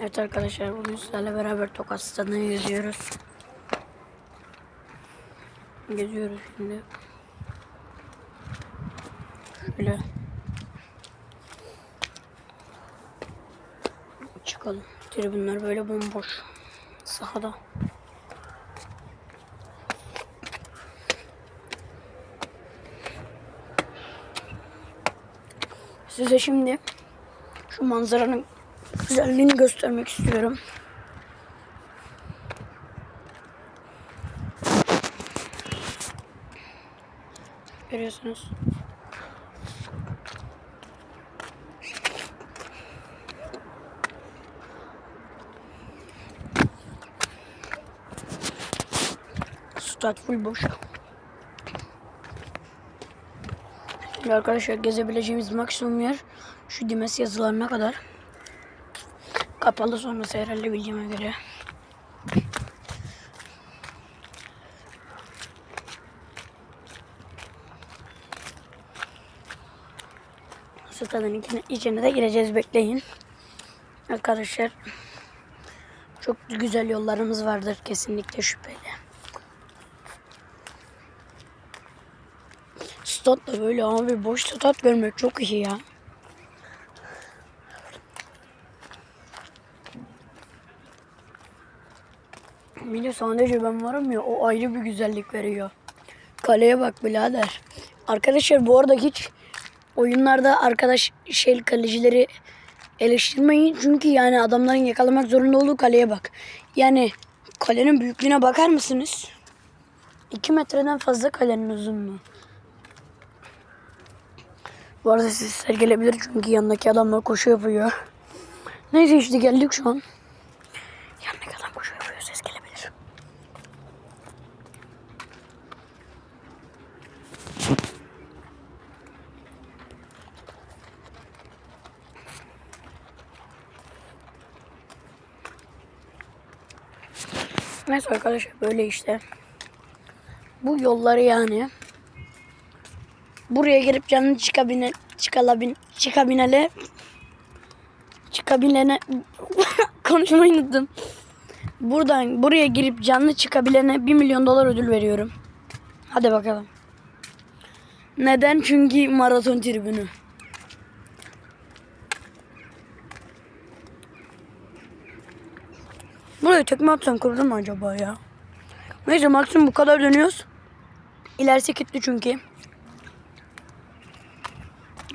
Evet arkadaşlar bugün sizlerle beraber Tokat Stadı'na geziyoruz. Geziyoruz şimdi. Şöyle. Çıkalım. Tribünler böyle bomboş. Sahada. Size şimdi şu manzaranın güzelliğini göstermek istiyorum. Görüyorsunuz. Stat full boş. Şimdi arkadaşlar gezebileceğimiz maksimum yer şu Dimes yazılarına kadar. Kapalı sonrası herhalde bildiğime göre. Stadın içine, de gireceğiz bekleyin. Arkadaşlar çok güzel yollarımız vardır kesinlikle şüpheli. Stat da böyle abi boş stat görmek çok iyi ya. Bir de sadece ben varım ya o ayrı bir güzellik veriyor. Kaleye bak birader. Arkadaşlar bu arada hiç oyunlarda arkadaş şey kalecileri eleştirmeyin. Çünkü yani adamların yakalamak zorunda olduğu kaleye bak. Yani kalenin büyüklüğüne bakar mısınız? 2 metreden fazla kalenin uzunluğu. Bu arada sesler gelebilir çünkü yanındaki adamlar koşu yapıyor. Neyse işte geldik şu an. Yanındaki adam koşu yapıyor ses gelebilir. Neyse arkadaşlar böyle işte. Bu yolları yani buraya girip canlı çıkabine çıkalabin çıkabilene çıkabilene konuşmayı unuttum. Buradan buraya girip canlı çıkabilene 1 milyon dolar ödül veriyorum. Hadi bakalım. Neden? Çünkü maraton tribünü. Buraya tekme atsam kırılır mı acaba ya? Neyse maksimum bu kadar dönüyoruz. İlerisi kilitli çünkü.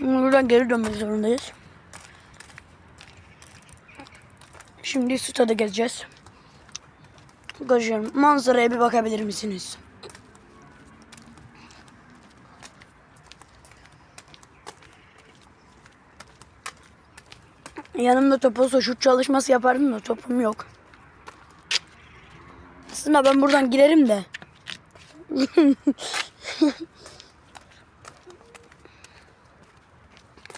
Buradan geri dönmek zorundayız. Şimdi stada gezeceğiz. Arkadaşlar manzaraya bir bakabilir misiniz? Yanımda top olsa şut çalışması yapardım da topum yok. Aslında ben buradan girerim de.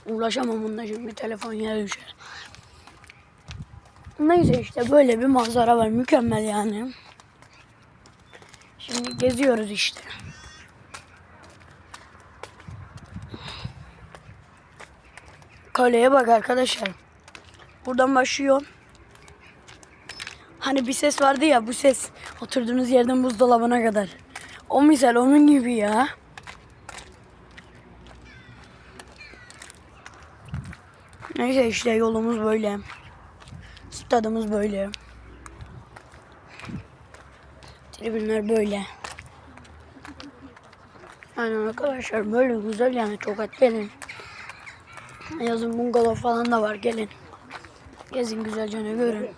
Ulaşamam bununla şimdi telefon yere düşer. Neyse işte böyle bir manzara var. Mükemmel yani. Şimdi geziyoruz işte. Kaleye bak arkadaşlar. Buradan başlıyor. Hani bir ses vardı ya bu ses oturduğunuz yerden buzdolabına kadar. O misal onun gibi ya. Neyse işte yolumuz böyle. Stadımız böyle. Tribünler böyle. Aynen arkadaşlar böyle güzel yani Tokat gelin. Yazın bungalov falan da var gelin. Gezin güzelce görün.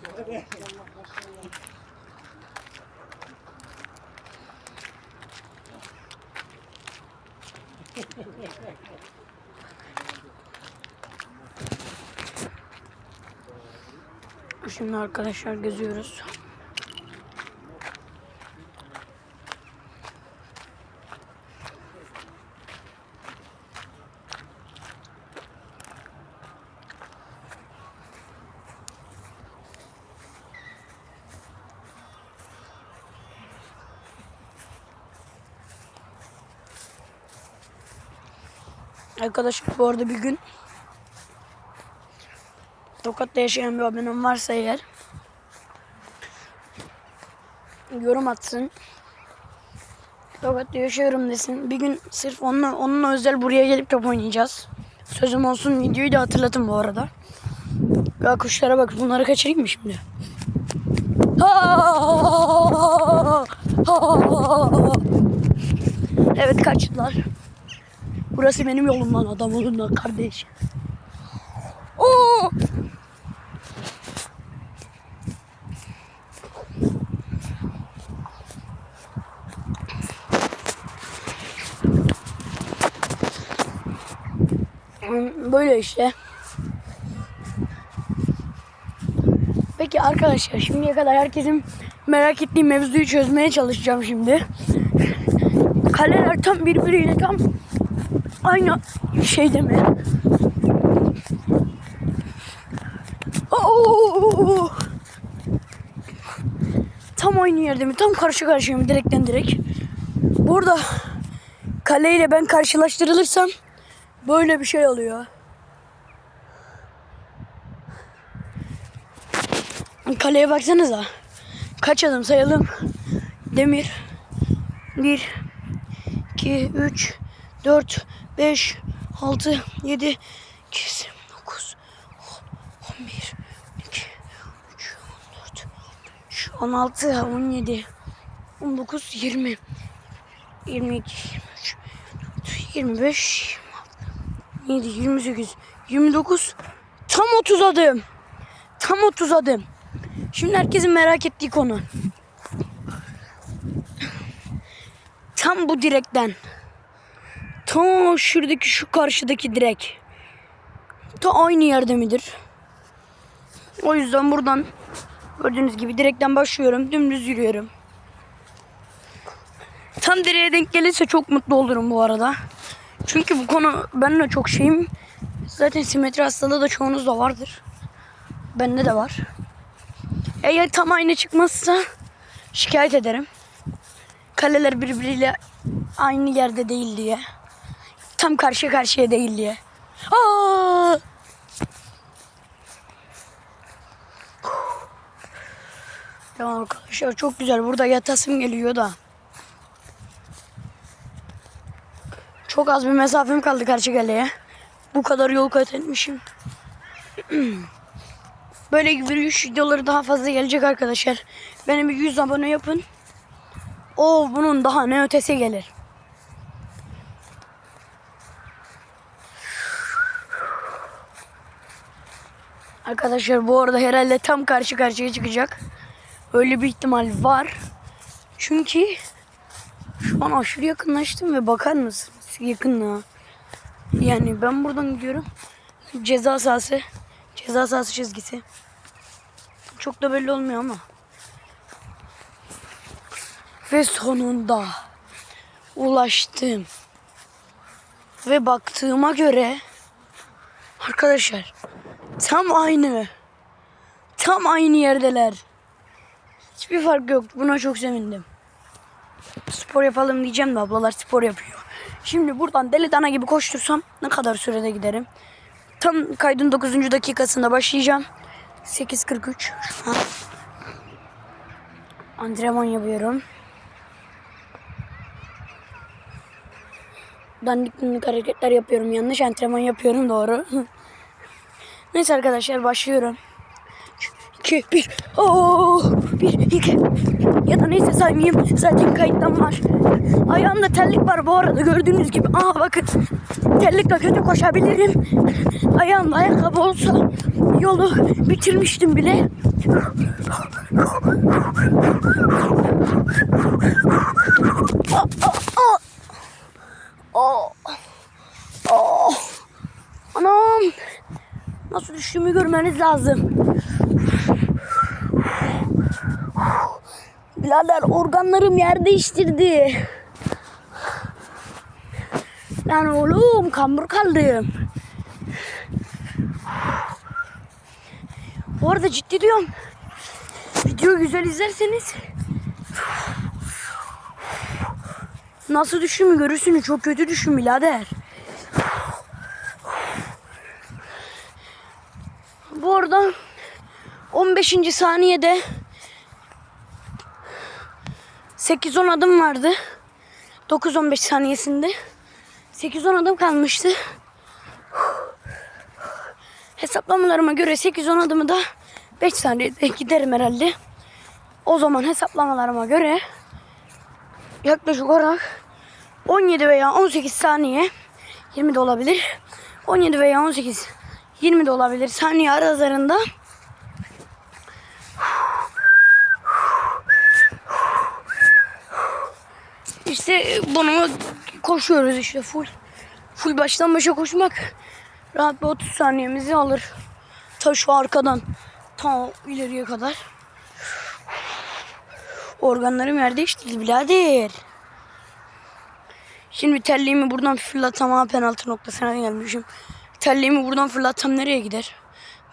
Şimdi arkadaşlar geziyoruz. Arkadaşlar bu arada bir gün Tokat'ta yaşayan bir abonem varsa eğer yorum atsın. Tokat'ta yaşıyorum desin. Bir gün sırf onunla, onunla özel buraya gelip top oynayacağız. Sözüm olsun videoyu da hatırlatın bu arada. Ya kuşlara bak bunları kaçırayım mı şimdi? Evet kaçtılar. Burası benim yolum lan adam olun lan kardeş. Oo! Böyle işte. Peki arkadaşlar şimdiye kadar herkesin merak ettiği mevzuyu çözmeye çalışacağım şimdi. Kaleler tam birbiriyle tam aynı şeyde mi? Oo! Tam aynı yerde mi? Tam karşı karşıya mı? Direkten direkt. Burada kaleyle ben karşılaştırılırsam böyle bir şey oluyor. Kaleye baksanıza. Kaç adım sayalım. Demir. 1 2 3 4 5 6 7 8 9 10 11 12 13 14 16 17 19 20 22 23 25 27 28 29 tam 30 adım. Tam 30 adım. Şimdi herkesin merak ettiği konu. Tam bu direkten. Ta şuradaki şu karşıdaki direk. Ta aynı yerde midir? O yüzden buradan gördüğünüz gibi direkten başlıyorum. Dümdüz yürüyorum. Tam direğe denk gelirse çok mutlu olurum bu arada. Çünkü bu konu benimle çok şeyim. Zaten simetri hastalığı da çoğunuzda vardır. Bende de var. Eğer tam aynı çıkmazsa şikayet ederim. Kaleler birbiriyle aynı yerde değil diye. Tam karşı karşıya değil diye. Ya arkadaşlar çok güzel. Burada yatasım geliyor da. Çok az bir mesafem kaldı karşı kaleye. Bu kadar yol kat etmişim. Böyle yürüyüş videoları daha fazla gelecek arkadaşlar. Benim bir 100 abone yapın. O bunun daha ne ötesi gelir. Arkadaşlar bu arada herhalde tam karşı karşıya çıkacak. Öyle bir ihtimal var. Çünkü şu an aşırı yakınlaştım ve bakar mısınız yakınlığa. Yani ben buradan gidiyorum. Ceza sahası. Ceza sahası çizgisi. Çok da belli olmuyor ama. Ve sonunda ulaştım. Ve baktığıma göre arkadaşlar tam aynı. Tam aynı yerdeler. Hiçbir fark yok. Buna çok sevindim. Spor yapalım diyeceğim de ablalar spor yapıyor. Şimdi buradan deli dana gibi koştursam ne kadar sürede giderim? Tam kaydın 9. dakikasında başlayacağım. 8.43 şu an. Antrenman yapıyorum. Dandik dandik hareketler yapıyorum. Yanlış antrenman yapıyorum doğru. Neyse arkadaşlar başlıyorum. 2, 1, Oo, 1, 2. Ya da neyse saymayayım. Zaten kayıttan var. Ayağımda terlik var bu arada gördüğünüz gibi. Aa bakın. Terlikle kötü koşabilirim. Ayağımda ayakkabı olsa yolu bitirmiştim bile. Aa, aa, aa. Aa, aa. Anam. Nasıl düştüğümü görmeniz lazım. Birader organlarım yer değiştirdi. Lan oğlum kambur kaldım. Bu arada ciddi diyorum. Video güzel izlerseniz nasıl düştüğümü görürsünüz. Çok kötü düştüm birader. Bu arada 15. saniyede 8-10 adım vardı. 9-15 saniyesinde 8-10 adım kalmıştı. Hesaplamalarıma göre 8-10 adımı da 5 saniyede giderim herhalde. O zaman hesaplamalarıma göre yaklaşık olarak 17 veya 18 saniye 20 de olabilir. 17 veya 18 20 de olabilir saniye aralarında İşte bunu koşuyoruz işte full. Full baştan başa koşmak rahat bir 30 saniyemizi alır. Ta arkadan ta ileriye kadar. Organlarım yer değişti birader. Şimdi telliğimi buradan fırlatsam ha penaltı noktasına gelmişim. Telliğimi buradan fırlatsam nereye gider?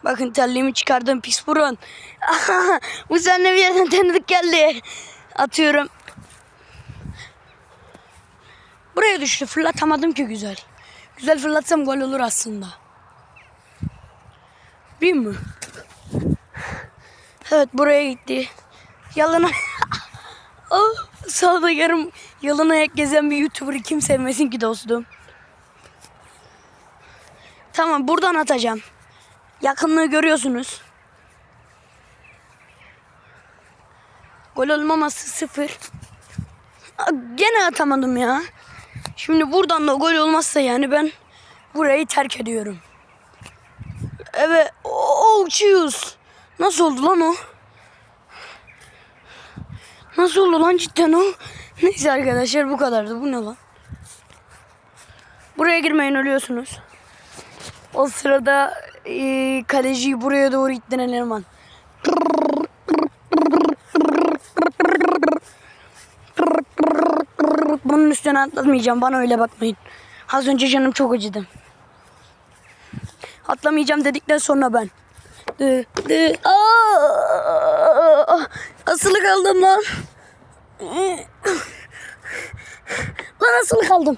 Bakın telliğimi çıkardım pis burun. Bu seninle bir yerden tanıdık geldi. Atıyorum. Buraya düştü. Fırlatamadım ki güzel. Güzel fırlatsam gol olur aslında. Değil mi? Evet buraya gitti. Yalına... oh, sağda yarım yalın ayak gezen bir YouTuber'ı kim sevmesin ki dostum. Tamam buradan atacağım. Yakınlığı görüyorsunuz. Gol olmaması sıfır. Gene atamadım ya. Şimdi buradan da gol olmazsa yani ben burayı terk ediyorum. Evet. Oh, cheers. Nasıl oldu lan o? Nasıl oldu lan cidden o? Neyse arkadaşlar bu kadardı. Bu ne lan? Buraya girmeyin ölüyorsunuz. O sırada e, kaleciyi buraya doğru ittiren eleman. Bunun üstüne atlamayacağım. Bana öyle bakmayın. Az önce canım çok acıdı. Atlamayacağım dedikten sonra ben. Dı, dı, aa, asılı kaldım lan. Lan asılı kaldım.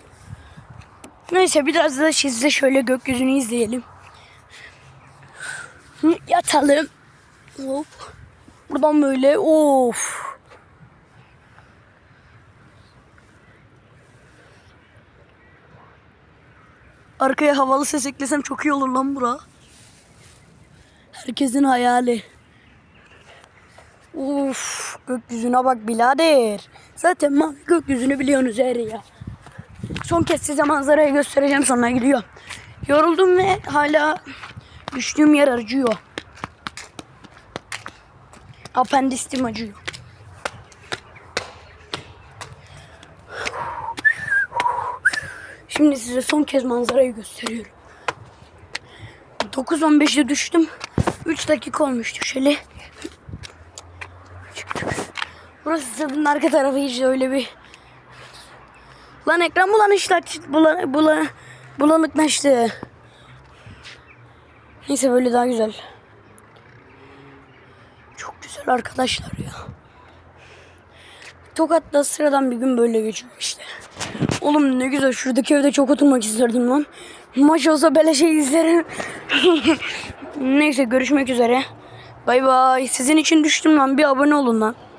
Neyse biraz da size şöyle gökyüzünü izleyelim. Yatalım. Hop. Buradan böyle of. Arkaya havalı ses eklesem çok iyi olur lan bura. Herkesin hayali. Uf, gökyüzüne bak birader. Zaten mavi gökyüzünü biliyorsunuz her ya. Son kez size manzarayı göstereceğim sonra gidiyor. Yoruldum ve hala düştüğüm yer acıyor. Apendistim acıyor. Şimdi size son kez manzarayı gösteriyorum. 9.15'te düştüm. 3 dakika olmuş düşeli. Burası stadın arka tarafı hiç öyle bir... Lan ekran bulanışlar, bulan, bulan, bulanıklaştı. Neyse böyle daha güzel. Çok güzel arkadaşlar ya. Tokat'ta sıradan bir gün böyle geçiyor işte. Oğlum ne güzel şuradaki evde çok oturmak isterdim lan. Maç olsa böyle şey izlerim. Neyse görüşmek üzere. Bay bay. Sizin için düştüm lan bir abone olun lan.